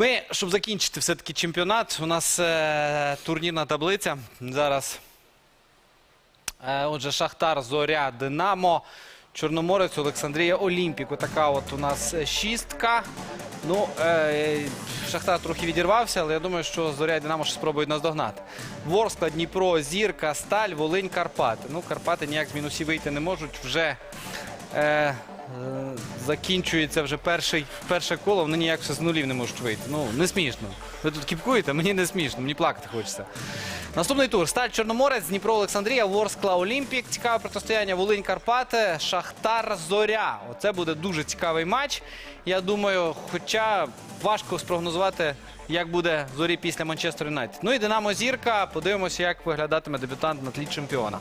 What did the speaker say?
Ми, щоб закінчити все-таки чемпіонат, у нас е, турнірна таблиця. Зараз. Е, отже, Шахтар, Зоря, Динамо, Чорноморець, Олександрія, Олімпік. Отака от у нас шістка. Ну, е, Шахтар трохи відірвався, але я думаю, що Зоря і Динамо ще спробують наздогнати. Ворскла, Дніпро, Зірка, Сталь, Волинь, Карпати. Ну, Карпати ніяк з мінусів вийти не можуть. Вже е, закінчується вже перший, перше коло, вони ніяк ще з нулів не можуть вийти. Ну, не смішно. Ви тут кіпкуєте, мені не смішно, мені плакати хочеться. Наступний тур. Сталь Чорноморець, Дніпро Олександрія, Ворскла Олімпік. Цікаве протистояння Волинь Карпати, Шахтар Зоря. Оце буде дуже цікавий матч. Я думаю, хоча важко спрогнозувати, як буде зорі після Манчестер Юнайтед. Ну і Динамо Зірка. Подивимося, як виглядатиме дебютант на тлі чемпіона.